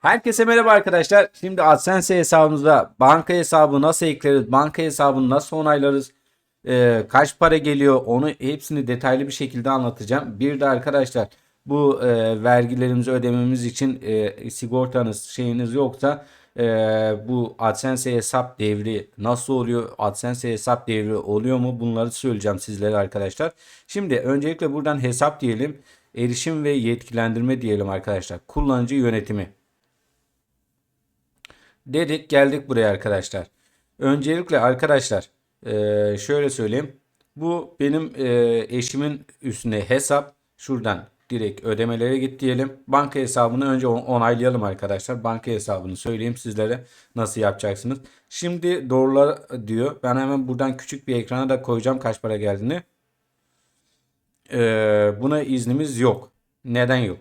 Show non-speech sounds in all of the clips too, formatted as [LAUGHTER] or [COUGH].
Herkese merhaba arkadaşlar. Şimdi AdSense hesabımıza banka hesabı nasıl ekleriz, banka hesabını nasıl onaylarız, e, kaç para geliyor onu hepsini detaylı bir şekilde anlatacağım. Bir de arkadaşlar bu e, vergilerimizi ödememiz için e, sigortanız şeyiniz yoksa e, bu AdSense hesap devri nasıl oluyor? AdSense hesap devri oluyor mu? Bunları söyleyeceğim sizlere arkadaşlar. Şimdi öncelikle buradan hesap diyelim. Erişim ve yetkilendirme diyelim arkadaşlar. Kullanıcı yönetimi. Dedik geldik buraya arkadaşlar. Öncelikle arkadaşlar eee, şöyle söyleyeyim. Bu benim eee, eşimin üstüne hesap. Şuradan direkt ödemelere git diyelim. Banka hesabını önce on- onaylayalım arkadaşlar. Banka hesabını söyleyeyim sizlere nasıl yapacaksınız. Şimdi doğrular diyor. Ben hemen buradan küçük bir ekrana da koyacağım kaç para geldiğini. Eee, buna iznimiz yok. Neden yok?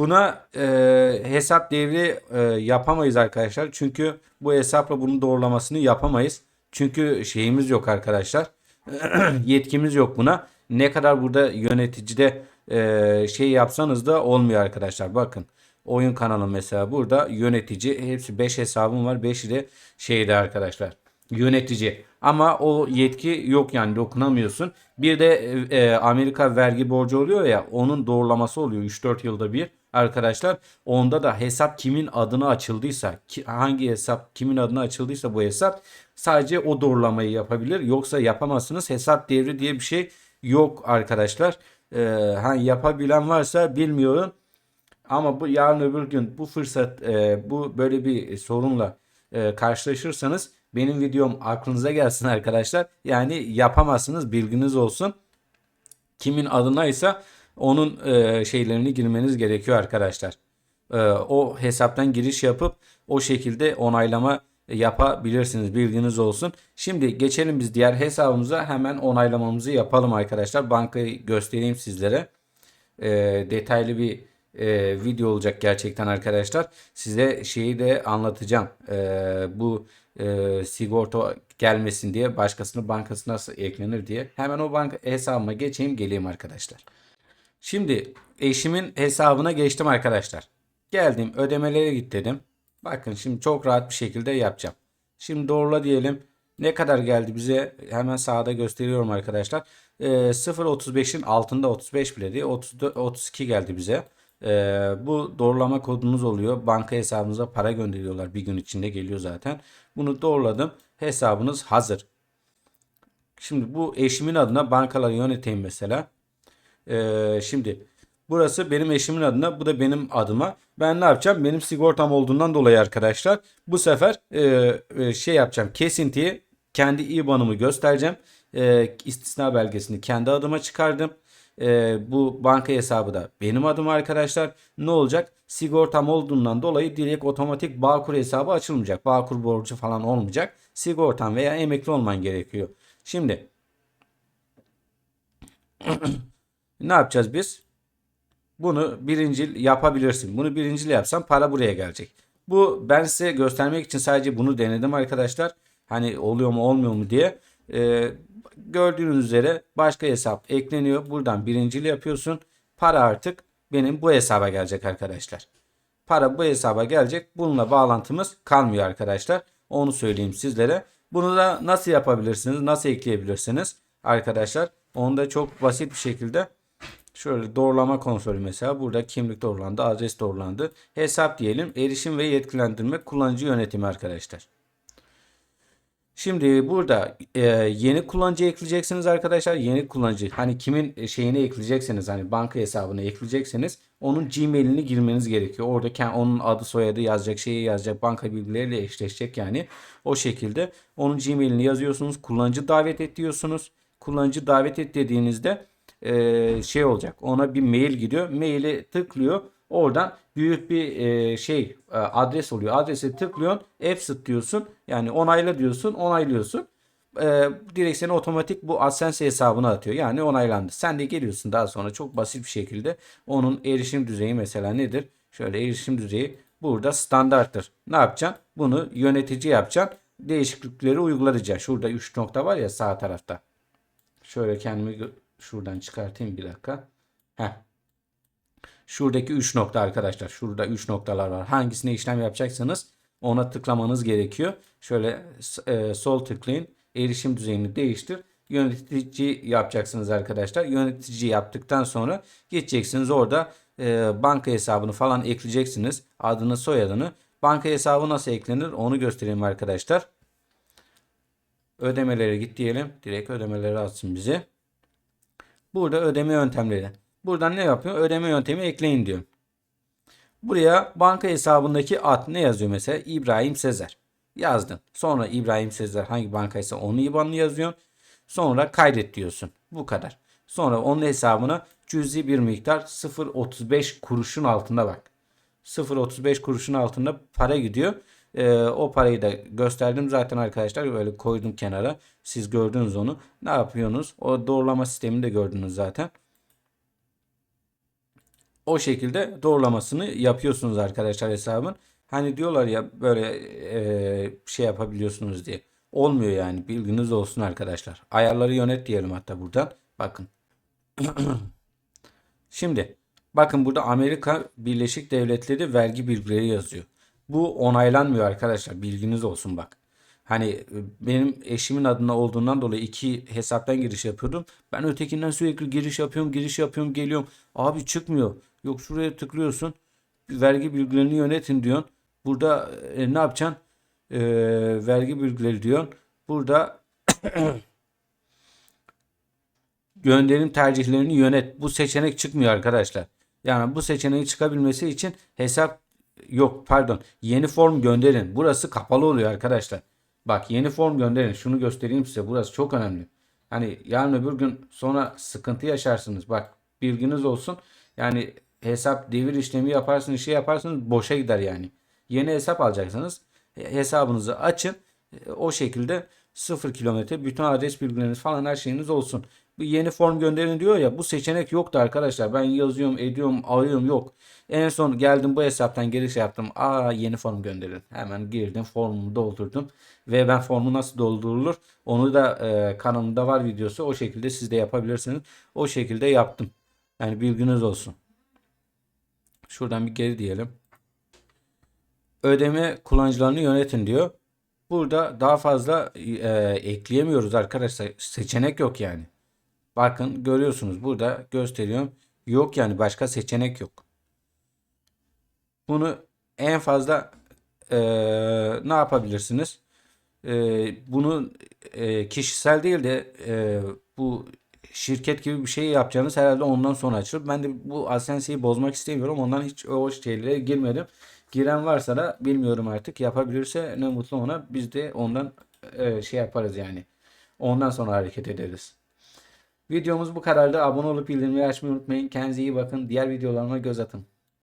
Buna e, hesap devri e, yapamayız arkadaşlar. Çünkü bu hesapla bunun doğrulamasını yapamayız. Çünkü şeyimiz yok arkadaşlar. [CLEARS THROAT] Yetkimiz yok buna. Ne kadar burada yöneticide e, şey yapsanız da olmuyor arkadaşlar. Bakın oyun kanalı mesela burada yönetici hepsi 5 hesabım var. 5'i de şeyde arkadaşlar yönetici. Ama o yetki yok yani dokunamıyorsun. Bir de e, Amerika vergi borcu oluyor ya onun doğrulaması oluyor 3-4 yılda bir arkadaşlar. Onda da hesap kimin adına açıldıysa ki, hangi hesap kimin adına açıldıysa bu hesap sadece o doğrulamayı yapabilir. Yoksa yapamazsınız. Hesap devri diye bir şey yok arkadaşlar. E, ha, yapabilen varsa bilmiyorum. Ama bu yarın öbür gün bu fırsat e, bu böyle bir sorunla e, karşılaşırsanız benim videom aklınıza gelsin arkadaşlar. Yani yapamazsınız bilginiz olsun. Kimin adınaysa onun e, şeylerini girmeniz gerekiyor arkadaşlar. E, o hesaptan giriş yapıp o şekilde onaylama yapabilirsiniz bilginiz olsun. Şimdi geçelim biz diğer hesabımıza hemen onaylamamızı yapalım arkadaşlar. Bankayı göstereyim sizlere e, detaylı bir e, video olacak gerçekten arkadaşlar. Size şeyi de anlatacağım. E, bu e, sigorta gelmesin diye başkasının bankasına nasıl eklenir diye. Hemen o banka hesabıma geçeyim geleyim arkadaşlar. Şimdi eşimin hesabına geçtim arkadaşlar. Geldim ödemelere git dedim. Bakın şimdi çok rahat bir şekilde yapacağım. Şimdi doğrula diyelim. Ne kadar geldi bize? Hemen sağda gösteriyorum arkadaşlar. Ee, 0.35'in altında 35 bile değil. 34, 32 geldi bize. Ee, bu doğrulama kodunuz oluyor. Banka hesabınıza para gönderiyorlar. Bir gün içinde geliyor zaten. Bunu doğruladım. Hesabınız hazır. Şimdi bu eşimin adına bankaları yöneteyim mesela. Ee, şimdi burası benim eşimin adına, bu da benim adıma. Ben ne yapacağım? Benim sigortam olduğundan dolayı arkadaşlar bu sefer e, e, şey yapacağım. Kesintiyi kendi IBAN'ımı göstereceğim. E, istisna belgesini kendi adıma çıkardım. E, bu banka hesabı da benim adım arkadaşlar. Ne olacak? Sigortam olduğundan dolayı direkt otomatik Bağkur hesabı açılmayacak. Bağkur borcu falan olmayacak. Sigortan veya emekli olman gerekiyor. Şimdi [CLEARS THROAT] [CLEARS THROAT] ne yapacağız biz? Bunu birincil yapabilirsin. Bunu birincil yapsam para buraya gelecek. Bu ben size göstermek için sadece bunu denedim arkadaşlar. Hani oluyor mu olmuyor mu diye. Ee, gördüğünüz üzere başka hesap ekleniyor. Buradan birincil yapıyorsun. Para artık benim bu hesaba gelecek arkadaşlar. Para bu hesaba gelecek. Bununla bağlantımız kalmıyor arkadaşlar. Onu söyleyeyim sizlere. Bunu da nasıl yapabilirsiniz? Nasıl ekleyebilirsiniz? Arkadaşlar onu da çok basit bir şekilde Şöyle doğrulama konsolü mesela burada kimlik doğrulandı, adres doğrulandı. Hesap diyelim. Erişim ve yetkilendirme kullanıcı yönetimi arkadaşlar. Şimdi burada e, yeni kullanıcı ekleyeceksiniz arkadaşlar. Yeni kullanıcı hani kimin şeyini ekleyecekseniz hani banka hesabına ekleyecekseniz onun Gmail'ini girmeniz gerekiyor. Orada onun adı soyadı yazacak, şeyi yazacak, banka bilgileriyle eşleşecek yani. O şekilde onun Gmail'ini yazıyorsunuz. Kullanıcı davet et diyorsunuz. Kullanıcı davet et dediğinizde e, şey olacak. Ona bir mail gidiyor. Maili tıklıyor. Oradan büyük bir e, şey e, adres oluyor. Adrese tıklıyorsun. Exit diyorsun. Yani onayla diyorsun. Onaylıyorsun. E, direkt seni otomatik bu AdSense hesabına atıyor. Yani onaylandı. Sen de geliyorsun daha sonra çok basit bir şekilde onun erişim düzeyi mesela nedir? Şöyle erişim düzeyi burada standarttır. Ne yapacaksın? Bunu yönetici yapacaksın. Değişiklikleri uygulayacaksın. Şurada 3 nokta var ya sağ tarafta. Şöyle kendimi şuradan çıkartayım bir dakika. Heh. Şuradaki 3 nokta arkadaşlar. Şurada 3 noktalar var. Hangisine işlem yapacaksanız ona tıklamanız gerekiyor. Şöyle e, sol tıklayın. Erişim düzeyini değiştir. Yönetici yapacaksınız arkadaşlar. Yönetici yaptıktan sonra geçeceksiniz orada e, banka hesabını falan ekleyeceksiniz. Adını soyadını. Banka hesabı nasıl eklenir onu göstereyim arkadaşlar. Ödemelere git diyelim. Direkt ödemeleri atsın bize. Burada ödeme yöntemleri. Buradan ne yapıyor? Ödeme yöntemi ekleyin diyor. Buraya banka hesabındaki ad ne yazıyor mesela? İbrahim Sezer. Yazdın. Sonra İbrahim Sezer hangi bankaysa onun IBAN'ını yazıyorsun. Sonra kaydet diyorsun. Bu kadar. Sonra onun hesabına cüzi bir miktar 0.35 kuruşun altında bak. 0.35 kuruşun altında para gidiyor. Ee, o parayı da gösterdim zaten arkadaşlar. Böyle koydum kenara. Siz gördünüz onu. Ne yapıyorsunuz? O doğrulama sistemini de gördünüz zaten. O şekilde doğrulamasını yapıyorsunuz arkadaşlar hesabın. Hani diyorlar ya böyle e, şey yapabiliyorsunuz diye. Olmuyor yani bilginiz olsun arkadaşlar. Ayarları yönet diyelim hatta buradan. Bakın. [CLEARS THROAT] Şimdi bakın burada Amerika Birleşik Devletleri vergi bilgileri yazıyor. Bu onaylanmıyor arkadaşlar. Bilginiz olsun bak. Hani e, benim eşimin adına olduğundan dolayı iki hesaptan giriş yapıyordum. Ben ötekinden sürekli giriş yapıyorum, giriş yapıyorum, geliyorum. Abi çıkmıyor. Yok şuraya tıklıyorsun. Vergi bilgilerini yönetin diyorsun. Burada e, ne yapacaksın? E, vergi bilgileri diyorsun. Burada [CLEARS THROAT] gönderim tercihlerini yönet. Bu seçenek çıkmıyor arkadaşlar. Yani bu seçeneği çıkabilmesi için hesap yok pardon yeni form gönderin. Burası kapalı oluyor arkadaşlar. Bak yeni form gönderin. Şunu göstereyim size. Burası çok önemli. Hani yarın öbür gün sonra sıkıntı yaşarsınız. Bak bilginiz olsun. Yani hesap devir işlemi yaparsınız şey yaparsınız boşa gider yani. Yeni hesap alacaksınız. Hesabınızı açın. O şekilde 0 kilometre bütün adres bilgileriniz falan her şeyiniz olsun. Yeni form gönderin diyor ya bu seçenek yoktu arkadaşlar. Ben yazıyorum ediyorum arıyorum yok. En son geldim bu hesaptan giriş yaptım. Aa yeni form gönderin. Hemen girdim formumu doldurdum. Ve ben formu nasıl doldurulur onu da e, kanalımda var videosu. O şekilde siz de yapabilirsiniz. O şekilde yaptım. Yani bilginiz olsun. Şuradan bir geri diyelim. Ödeme kullanıcılarını yönetin diyor. Burada daha fazla e, ekleyemiyoruz arkadaşlar. Seçenek yok yani. Bakın görüyorsunuz burada gösteriyorum. Yok yani başka seçenek yok. Bunu en fazla e, ne yapabilirsiniz? E, bunu e, kişisel değil de e, bu şirket gibi bir şey yapacağınız herhalde ondan sonra açılır. Ben de bu Asensi'yi bozmak istemiyorum. Ondan hiç o şeylere girmedim. Giren varsa da bilmiyorum artık. Yapabilirse ne mutlu ona. Biz de ondan e, şey yaparız yani. Ondan sonra hareket ederiz. Videomuz bu kadardı. Abone olup bildirimleri açmayı unutmayın. Kendinize iyi bakın. Diğer videolarıma göz atın.